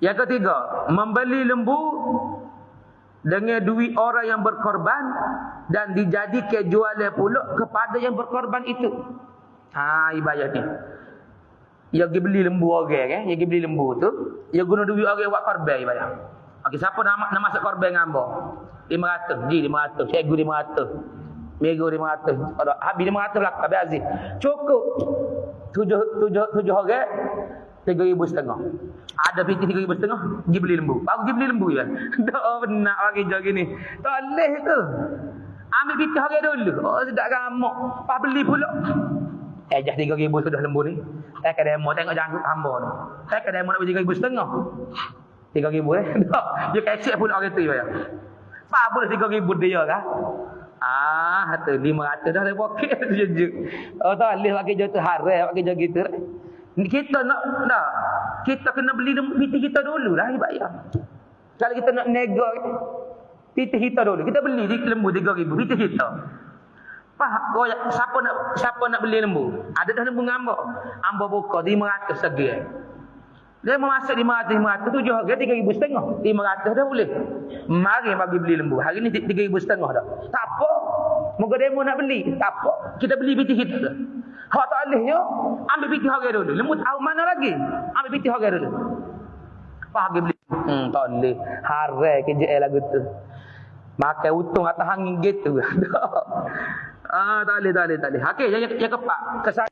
Yang ketiga, membeli lembu dengan duit orang yang berkorban dan dijadikan jualan pula kepada yang berkorban itu. Ha, ibadah ni. Dia pergi beli lembu orang kan, dia pergi beli lembu tu, dia guna duit orang buat korban ibadah. Okey, siapa nak nak masuk korban dengan hamba? 500, ji 500, cikgu 500. Mego 500. Ada habis 500 lah habis Aziz. Cukup. Tujuh tujuh tujuh orang tiga ribu setengah. Ada piti tiga ribu setengah, pergi beli lembu. Baru pergi beli lembu ya. Tak benar bagi jauh gini. Tak boleh tu. Ambil piti orang dulu. Oh sedap gamak. Pas beli pula. Eh jah tiga ribu sudah lembu ni. Eh ke demo tengok janggut hamba ni. Eh ke demo nak beli tiga ribu setengah. Tiga ribu eh. Tak. Dia kecek pula orang tu ya. Apa boleh tiga ribu dia kan? Ah, tu lima ratus dah tu jejuk. Oh tak boleh pakai jauh tu haram pakai jauh gitu. Kita nak nak kita kena beli piti kita dulu lah bayar. Kalau kita nak nego piti kita dulu, kita beli di lembu 3000 piti kita. Pah, oh, siapa nak siapa nak beli lembu? Ada dah lembu ngambak. Amba buka 500 segi. Dia memasak 500 500 tujuh harga 3000 setengah. 500 dah boleh. Mari bagi beli lembu. Hari ni 3000 setengah dah. Tak apa. Moga demo nak beli. Tak apa. Kita beli piti kita dah. Hak tak boleh ya. Ambil piti harga dulu. Lembu tahu mana lagi? Ambil piti harga dulu. Pagi beli. Hmm, tak boleh. Harai kerja eh lagu tu. Makan untung atas angin gitu. ah, tak boleh, tak boleh, tak boleh. Okey, yang, yang keempat. Kesalahan.